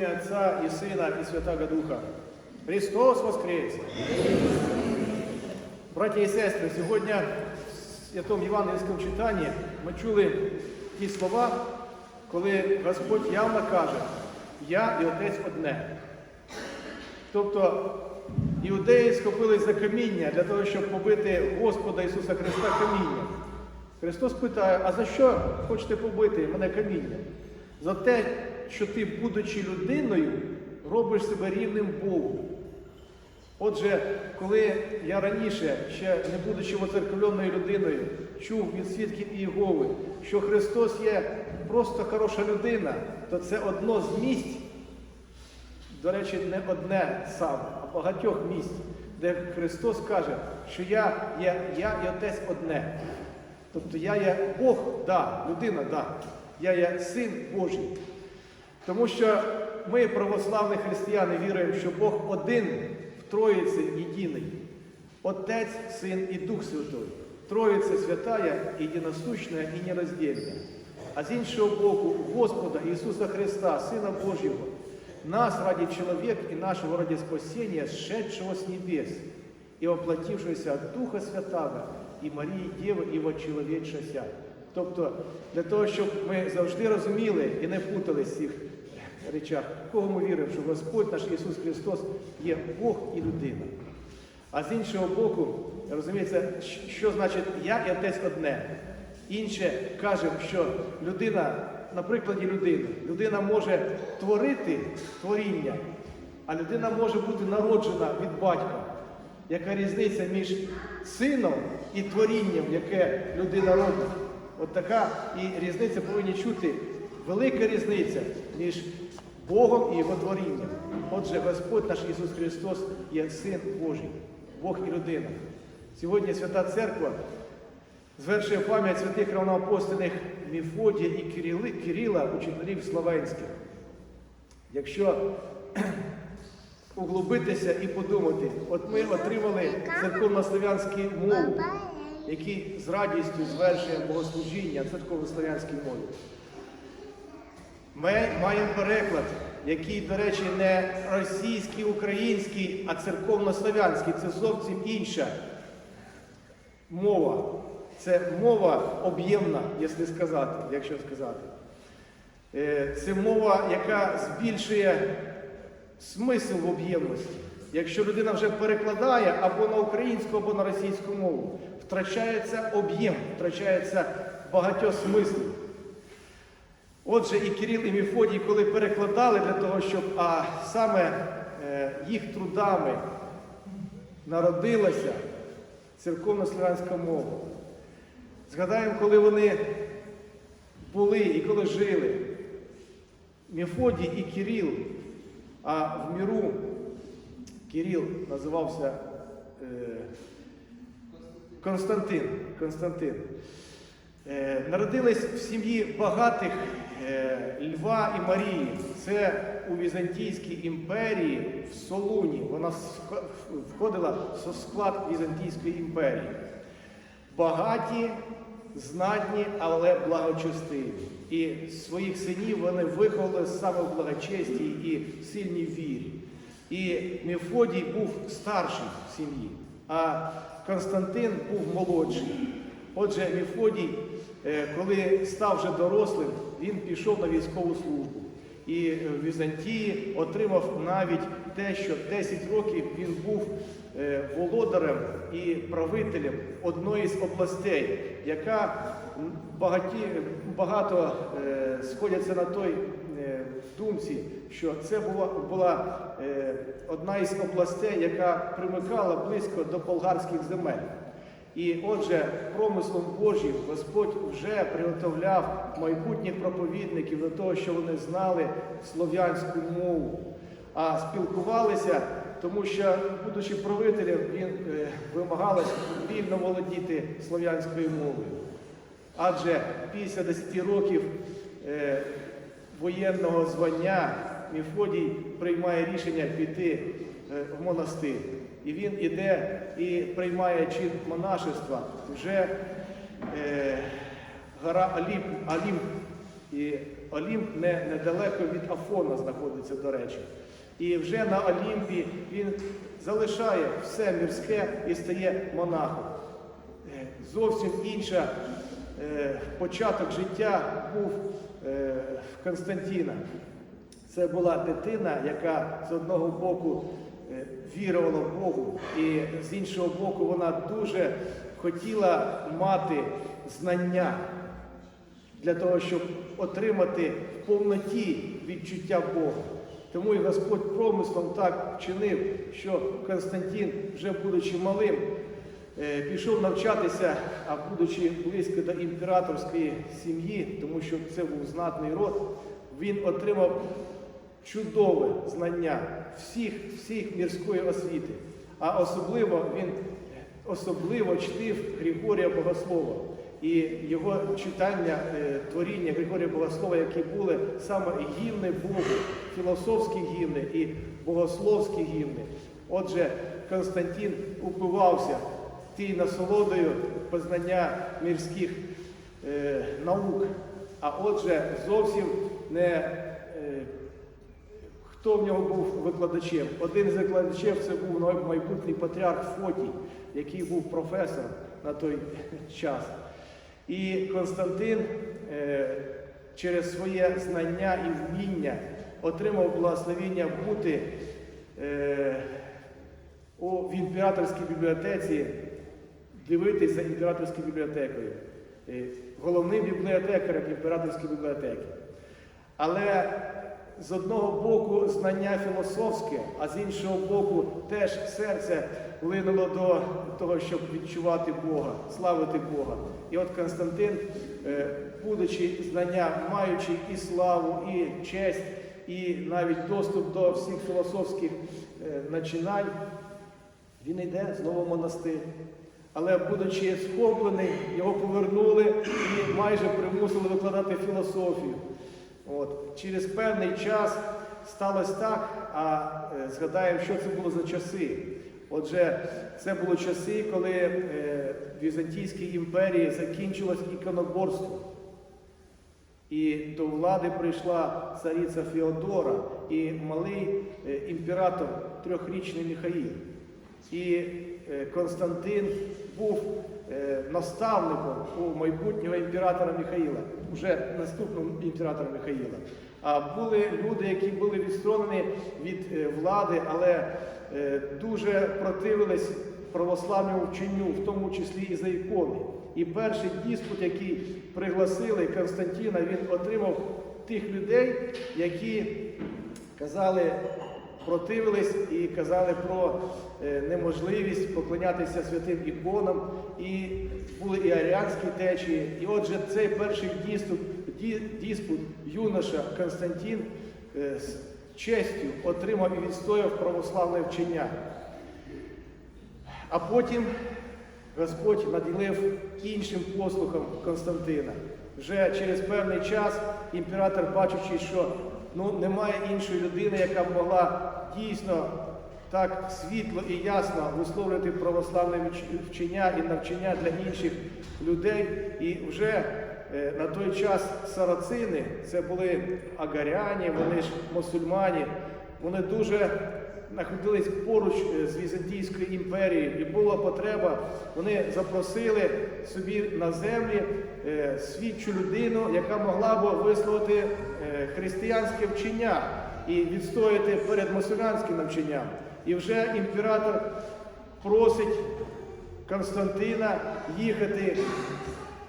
ім'я Отця і Сина, і Святого Духа. Христос Воскрес! Браті і сестри, сьогодні в Святому Євангельському читанні ми чули ті слова, коли Господь явно каже, я і Отець одне. Тобто іудеї схопились за каміння для того, щоб побити Господа Ісуса Христа камінням. Христос питає, а за що хочете побити мене камінням? За те, що ти, будучи людиною, робиш себе рівним Богу. Отже, коли я раніше, ще не будучи воцерквленою людиною, чув від свідків Ієгови, що Христос є просто хороша людина, то це одно з місць, до речі, не одне саме, а багатьох місць, де Христос каже, що я є я і Отець одне. Тобто я є Бог, да, людина, да, я є син Божий. Тому що ми, православні християни, віруємо, що Бог один в Троїці єдиний. Отець, Син і Дух Святой. Троїця святая, єдиносущна і нероздільна. А з іншого боку, Господа Ісуса Христа, Сина Божьего, нас ради человек и нашего ради спасения, сшедшего с небес и воплотившегося от Духа Святого і Марії Дєви, і вочеловечася. Тобто, для того, щоб ми завжди розуміли і не путались в цих речах, кого ми віримо, що Господь наш Ісус Христос є Бог і людина. А з іншого боку, розумієте, що значить я і отець одне. Інше каже, що людина, на прикладі людини, людина може творити творіння, а людина може бути народжена від батька. Яка різниця між сином і творінням, яке людина робить? От така і різниця повинні чути, велика різниця між Богом і Його творінням. Отже, Господь наш Ісус Христос є Син Божий, Бог і людина. Сьогодні Свята Церква звершує пам'ять святих равноапостольних Міфодія і Кирили, Кирила, учителів Словенських. Якщо углубитися і подумати, от ми отримали церковнослов'янські мови, які з радістю звершуємо богослужіння церковнослов'янській мові. Ми маємо переклад, який, до речі, не російський, український, а церковнослов'янський. Це зовсім інша мова. Це мова об'ємна, якщо сказати, якщо сказати. Е, Це мова, яка збільшує смисл в об'ємності. Якщо людина вже перекладає або на українську, або на російську мову, втрачається об'єм, втрачається багатьох смислів. Отже, і Кирил, і Мефодій, коли перекладали для того, щоб а саме е, їх трудами народилася церковно-славянська мова. Згадаємо, коли вони були і коли жили. Мефодій і Кирил, а в міру Кирил називався е, Константин. Константин. Е, народились в сім'ї багатих Льва і Марії. Це у Візантійській імперії в Солуні. Вона входила в склад Візантійської імперії. Багаті, знатні, але благочестиві. І своїх синів вони виховали саме в благочесті і сильній вірі. І Мефодій був старший в сім'ї, а Константин був молодший. Отже, Мефодій, е, коли став вже дорослим, він пішов на військову службу. І в Візантії отримав навіть те, що 10 років він був е, володарем і правителем одної з областей, яка багаті, багато е, сходяться на той е, думці, що це була, була е, одна із областей, яка примикала близько до болгарських земель. І отже, промислом Божим Господь вже приготовляв майбутніх проповідників до того, що вони знали слов'янську мову, а спілкувалися, тому що, будучи правителем, він е, вимагалось вільно володіти слов'янською мовою. Адже після 10 років е, воєнного звання Мефодій приймає рішення піти е, в монастир. І він іде і приймає чин монашества вже е, гора Аліп, Алім. І Олімп не, недалеко від Афона знаходиться, до речі. І вже на Олімпі він залишає все мірське і стає монахом. Е, Зовсім інша е, початок життя був е, в Константіна. Це була дитина, яка з одного боку вірувала в Богу, і з іншого боку, вона дуже хотіла мати знання для того, щоб отримати в повноті відчуття Бога. Тому і Господь промислом так вчинив, що Константин, вже будучи малим, е, пішов навчатися, а будучи близько до імператорської сім'ї, тому що це був знатний род, він отримав чудове знання всіх, всіх мірської освіти. А особливо він особливо чтив Григорія Богослова. І його читання е, творіння Григорія Богослова, які були саме гімни Богу, філософські гімни і богословські гімни. Отже, Константин упивався тією насолодою познання мірських е, наук. А отже, зовсім не Хто в нього був викладачем? Один з викладачів це був майбутній патріарх Фотій, який був професором на той час. І Константин е, через своє знання і вміння отримав благословіння бути е, в імператорській бібліотеці, дивитись за імператорською бібліотекою, е, головним бібліотекарем імператорської бібліотеки. Але з одного боку знання філософське, а з іншого боку теж серце линуло до того, щоб відчувати Бога, славити Бога. І от Константин, е, будучи знання, маючи і славу, і честь, і навіть доступ до всіх філософських е, начинань, він йде знову в монастир. Але, будучи схоплений, його повернули і майже примусили викладати філософію. От. Через певний час сталося так, а е, згадаємо, що це було за часи. Отже, це були часи, коли е, Візантійській імперії закінчилось іконоборство. І до влади прийшла цариця Феодора і малий е, імператор трьохрічний Михаїл. І е, Константин був наставником у майбутнього імператора Михаїла, вже наступного імператора Михаїла. А були люди, які були відсторонені від е, влади, але е, дуже противились православному вченню, в тому числі і за ікони. І перший диспут, який пригласили Константина, він отримав тих людей, які казали, противились і казали про е, неможливість поклонятися святим іконам, і були і аріанські течії. І отже, цей перший діступ, ді- диспут юноша Константин е, з честю отримав і відстояв православне вчення. А потім Господь наділив іншим послухом Константина. Вже через певний час імператор, бачучи, що ну, немає іншої людини, яка б могла дійсно так світло і ясно висловлювати православне вчення і навчання для інших людей. І вже е, на той час сарацини, це були агаряні, вони ж мусульмані, вони дуже знаходились поруч е, з Візантійською імперією, і була потреба, вони запросили собі на землі свідчу людину, яка могла б висловити е, християнське вчення і відстояти перед мусульманським навчанням. І вже імператор просить Константина їхати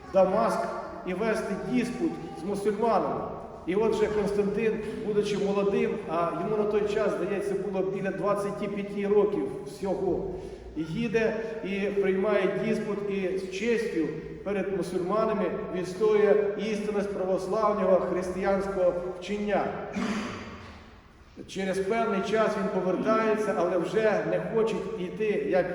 в Дамаск і вести диспут з мусульманами. І отже, Константин, будучи молодим, а йому на той час, здається, було біля 25 років всього, їде і приймає диспут і з честю перед мусульманами відстоює істинність православного християнського вчення. Через певний час він повертається, але вже не хоче йти як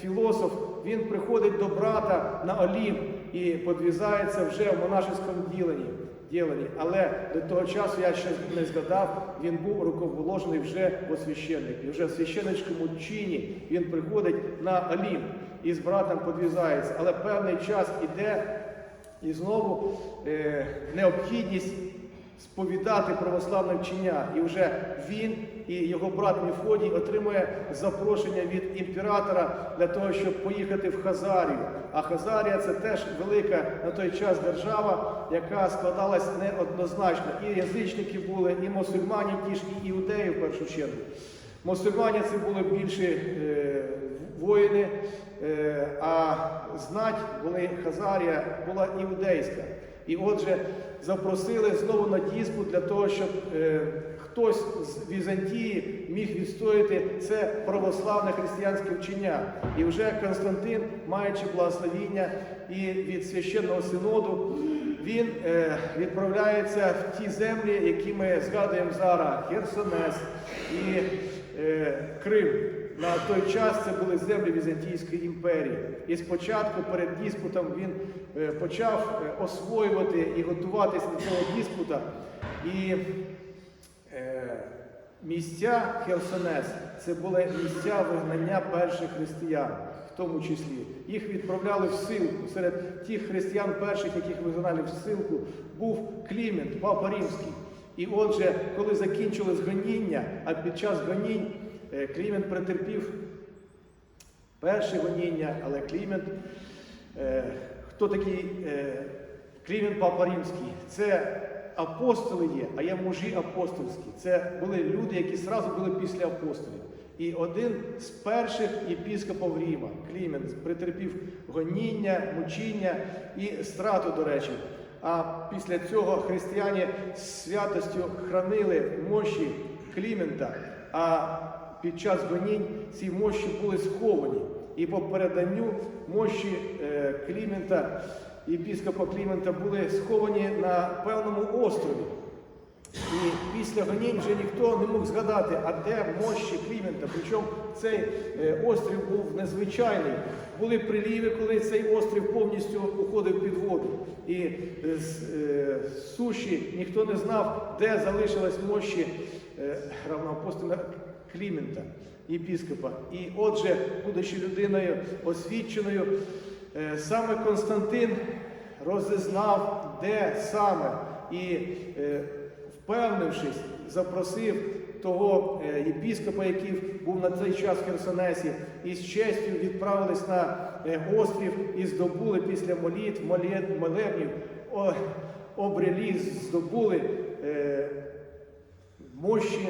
філософ. Він приходить до брата на Олімп і подвізається вже в монашеському діленні. діленні. Але до того часу я ще не згадав, він був руковоложений вже в священник. І вже в священницькому чині він приходить на Олімп і з братом подвізається. Але певний час іде і знову е, необхідність сповідати православне вчення. І вже він і його брат Міфодій отримує запрошення від імператора для того, щоб поїхати в Хазарію. А Хазарія це теж велика на той час держава, яка складалась неоднозначно. І язичники були, і мусульмані ті ж, і іудеї в першу чергу. Мусульмані це були більше е, воїни, а знать були Хазарія була іудейська. І отже, запросили знову на диспут для того, щоб е, хтось з Візантії міг відстояти це православне християнське вчення. І вже Константин, маючи благословіння і від священного синоду, він е, відправляється в ті землі, які ми згадуємо зараз: Херсонес і е, Крим. На той час це були землі Візантійської імперії. І спочатку перед диспутом він е, почав е, освоювати і готуватися до цього диспута. І е, місця Херсонес це були місця вигнання перших християн, в тому числі. Їх відправляли в силку. Серед тих християн перших, яких вигнали в силку, був Клімент, Папа Римський. І отже, коли закінчилось гоніння, а під час гонінь Клімент претерпів перше гоніння, але Клімент, е, хто такий е, Клімент Папа Римський? Це апостоли є, а є мужі апостольські. Це були люди, які зразу були після апостолів. І один з перших єпіскопів Ріма, Клімент, претерпів гоніння, мучіння і страту, до речі. А після цього християни з святостю хранили мощі Клімента. А під час гонінь ці мощі були сховані. І по переданню мощі е, Клімента, єпіскопа Клімента були сховані на певному острові. І після гонінь вже ніхто не мог згадати, а де мощі Клімента. Причому цей е, острів був незвичайний. Були приліви, коли цей острів повністю уходив під воду. І е, з суші ніхто не знав, де залишилась мощі равноапостола Клімента, єпіскопа. І отже, будучи людиною освіченою, е, саме Константин розізнав, де саме. І е, впевнившись, запросив того е, єпіскопа, який був на цей час в Херсонесі, і з честю відправились на острів і здобули після молет- молебнів, обрелі, здобули мощі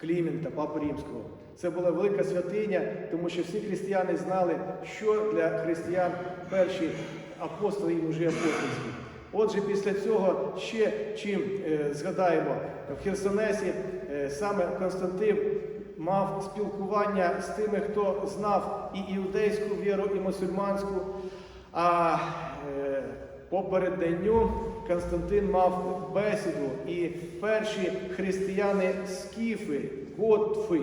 Клімента, Папи Римського. Це була велика святиня, тому що всі християни знали, що для християн перші апостоли і мужі апостольські. Отже, після цього ще чим е, згадаємо, в Херсонесі е, саме Константин мав спілкування з тими, хто знав і іудейську віру, і мусульманську. А е, по передданню Константин мав бесіду, і перші християни скіфи, готфи.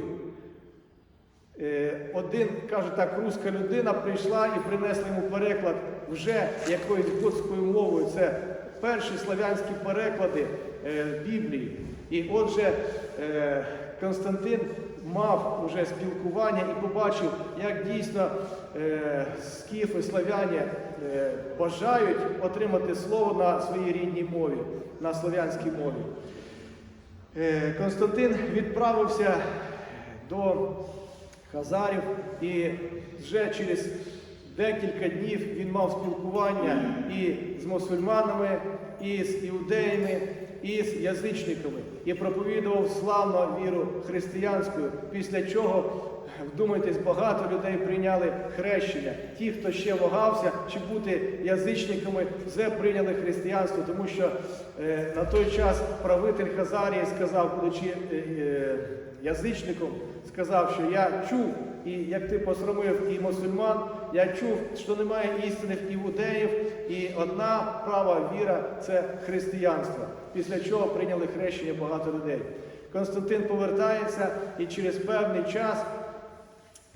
Е, Один, каже так, руська людина прийшла і принесла йому переклад вже якоюсь готською мовою. Це перші славянські переклади е, Біблії. І отже, е, Константин мав уже спілкування і побачив, як дійсно е, скіфи, славяні е, бажають отримати слово на своїй рідній мові, на слов'янській мові. Е, Константин відправився до Хазарів і вже через декілька днів він мав спілкування і з мусульманами, і з іудеями, і з язичниками, і проповідував славно віру християнську, після чого, вдумайтесь, багато людей прийняли хрещення. Ті, хто ще вагався, чи бути язичниками, вже прийняли християнство, тому що е, на той час правитель Хазарії сказав, будучи е, е, язичником, сказав, що я чув, і як ти посрамив і мусульман, я чув, що немає істинних іудеїв, і одна права віра це християнство. Після чого прийняли хрещення багато людей. Константин повертається і через певний час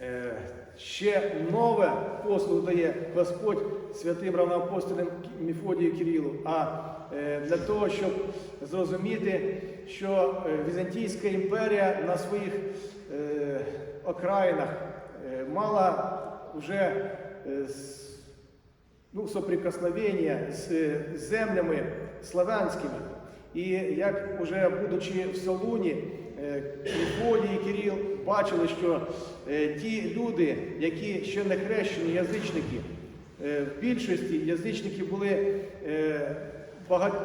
е, ще нове послуг дає Господь святим равноапостолям Міфодію Кирилу. А е, для того, щоб зрозуміти, що е, Візантійська імперія на своїх окраїнах мала вже с- ну, соприкосновення з землями славянськими. І як уже будучи в Солуні, е, Мефодій і Кирил бачили, що е, ті люди, які ще не хрещені язичники, в більшості язичники були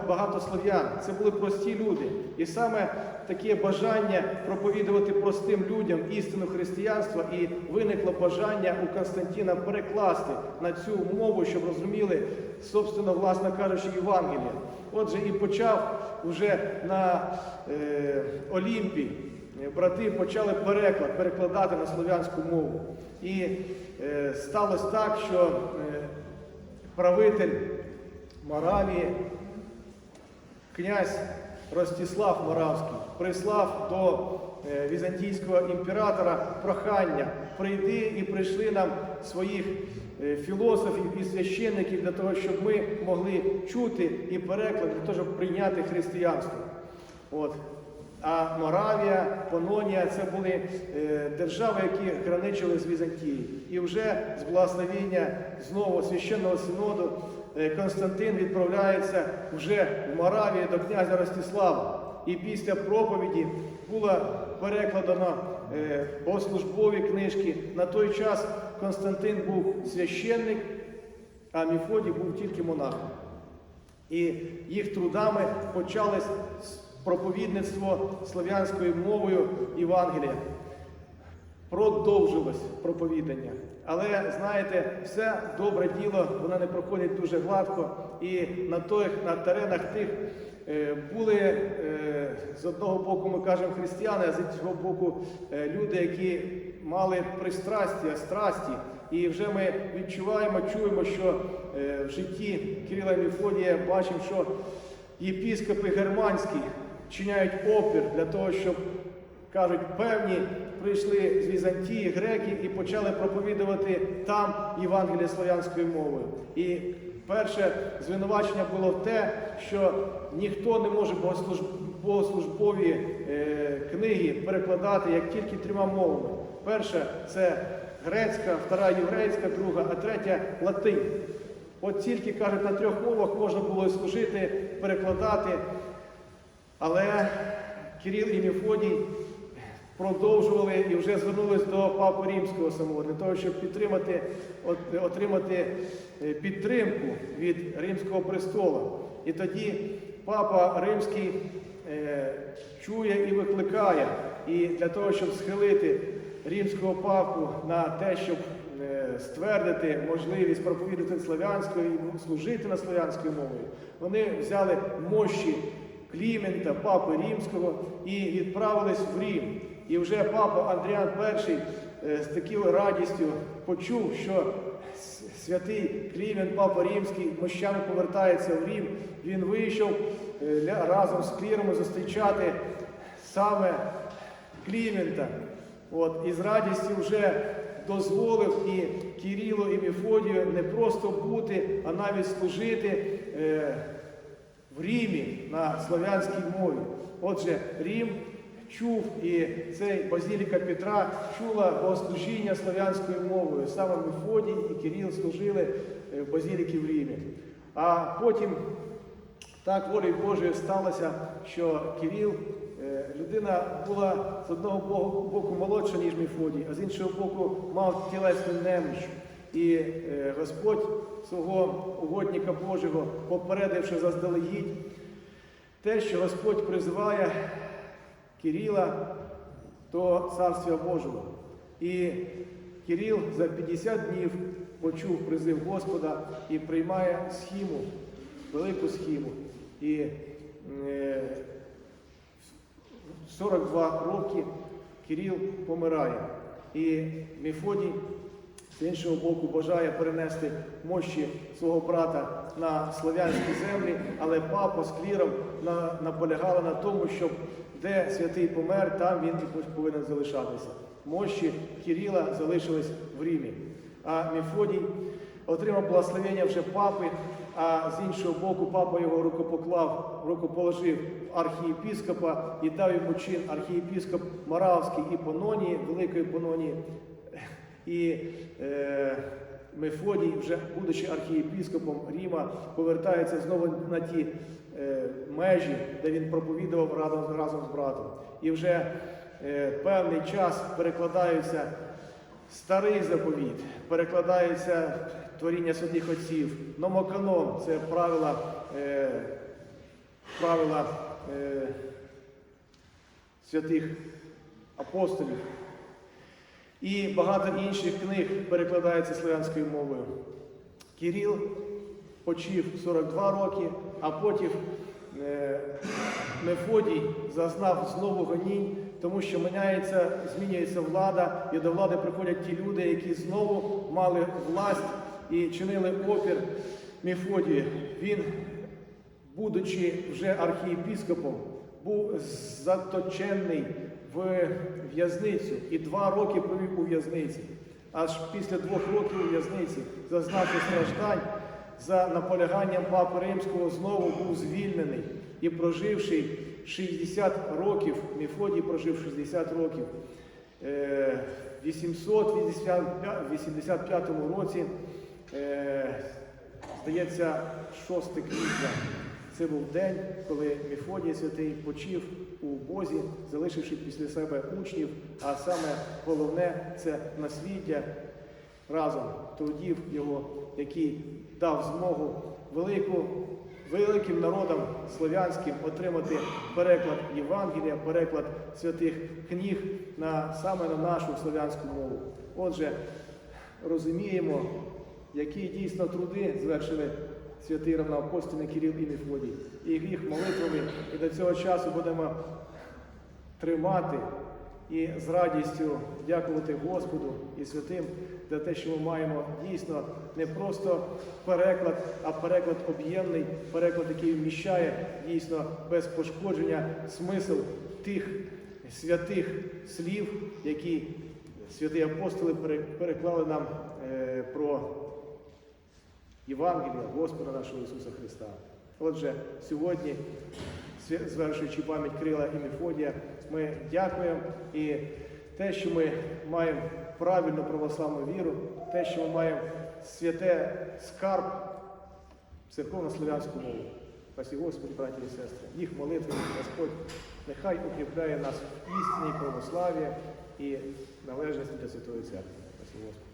багато слов'ян, це були прості люди. І саме таке бажання проповідувати простим людям істину християнства, і виникло бажання у Константина перекласти на цю мову, щоб розуміли, собственно, власно кажучи, Євангелія. Отже, і почав вже на е, Олімпі. е, Брати почали переклад, перекладати на слов'янську мову. І е, сталося так, що е, правитель Моравії князь Ростислав Моравський прислав до е, візантійського імператора прохання прийди і прийшли нам своїх е, філософів і священників для того, щоб ми могли чути і переклад для того, щоб прийняти християнство. От. А Моравія, Пононія це були е, держави, які граничили з Візантією. І вже з благословення знову священного синоду Константин відправляється вже в Моравію до князя Ростислава. І після проповіді було перекладено е, богослужбові книжки. На той час Константин був священник, а Міфодій був тільки монахом. І їх трудами почалось проповідництво слов'янською мовою Євангелія. Продовжилось проповідання. Але знаєте, все добре діло, воно не проходить дуже гладко. І на тих, на теренах тих е, були е, з одного боку, ми кажемо християни, а з іншого боку, е, люди, які мали пристрастя, страсті. І вже ми відчуваємо, чуємо, що в житті Кирила і Мефодія бачимо, що єпіскопи германські чиняють опір для того, щоб кажуть, певні прийшли з Візантії греки і почали проповідувати там Євангеліє слов'янською мовою. І перше звинувачення було в те, що ніхто не може богослужбові е, книги перекладати як тільки трьома мовами. Перша це грецька, втора єврейська, друга, а третя латинь. От тільки кажуть, на трьох мовах можна було служити, перекладати. Але Кирил і Мефодій продовжували і вже звернулись до Папи Римського самого для того, щоб підтримати, от- отримати е, підтримку від Римського престолу. І тоді Папа Римський е, чує і викликає, і для того, щоб схилити римського папу на те, щоб е, ствердити можливість проповідати славянською і служити на славянською мовою, вони взяли мощі Клімента, папи Римського, і відправились в Рим. І вже папа Андріан І е, з такою радістю почув, що святий Клімент, папа Римський, мощами повертається в Рим. Він вийшов е, разом з клірами зустрічати саме Клімента. От, і з радістю вже дозволив і Кирилу, і Мефодію не просто бути, а навіть служити. е, в Римі на славянській мові. Отже, Рим чув і цей базіліка Петра чула богослужіння славянською мовою. Саме Мефодій і Кирил служили е, в базіліки в Римі. А потім так волею Божою сталося, що Кирил, е, людина була з одного боку молодша, ніж Мефодій, а з іншого боку мав тілесну неміч. І е, Господь свого угодника Божого, попередивши заздалегідь, те, що Господь призиває Кирила до Царства Божого. І Кирил за 50 днів почув призив Господа і приймає схіму, велику схіму. І е, 42 роки Кирил помирає. І Мефодій з іншого боку бажає перенести мощі свого брата на слов'янські землі, але папа з кліром на, наполягали на тому, щоб де святий помер, там він і повинен залишатися. Мощі Кирила залишились в Римі. А Мефодій отримав благословення вже папи, а з іншого боку, папа його рукопоклав, рукоположив архієпіскопа і дав йому чин архієпіскоп Моравський і Пононії, Великої Пононії. І е, Мефодій, вже будучи архієпіскопом Ріма, повертається знову на ті межі, де він проповідував разом, разом з братом. І вже е, певний час перекладаються старий заповіт, перекладається творіння святих отців, номоканон це правила, е, правила е, святих апостолів. І багато інших книг перекладається слов'янською мовою. Кирил почив 42 роки, а потім е, Мефодій зазнав знову гонінь, тому що міняється, змінюється влада, і до влади приходять ті люди, які знову мали власть і чинили опір Мефодію. Він, будучи вже архієпіскопом, був заточений в в'язницю і два роки провів у в'язниці. Аж після двох років у в'язниці, зазнавши страждань, за наполяганням Папи Римського знову був звільнений і проживши 60 років, Мефодій прожив 60 років, е, в 885 році, е, здається, 6 квітня. Це був день, коли Мефодій святий почив у Бозі, залишивши після себе учнів, а саме головне це насліддя разом трудів його, який дав змогу велику, великим народам слов'янським отримати переклад Євангелія, переклад святих книг на саме на нашу слов'янську мову. Отже, розуміємо, які дійсно труди звершили святий равноапостольний Кирил і Мефодій. І їх молитвами, і до цього часу будемо тримати і з радістю дякувати Господу і святим за те, що ми маємо дійсно не просто переклад, а переклад об'ємний, переклад, який вміщає дійсно без пошкодження смисл тих святих слів, які святі апостоли переклали нам е, про Євангелія Господа нашого Ісуса Христа. Отже, сьогодні, звершуючи пам'ять Крила і Мефодія, ми дякуємо і те, що ми маємо правильну православну віру, те, що ми маємо святе скарб, церковно-славянську мову. Спасибо Господи, браті і сестри, їх молитви, Господь, нехай укріпляє нас в істині православ'я і належності до Святої Церкви. Спасибо Господи.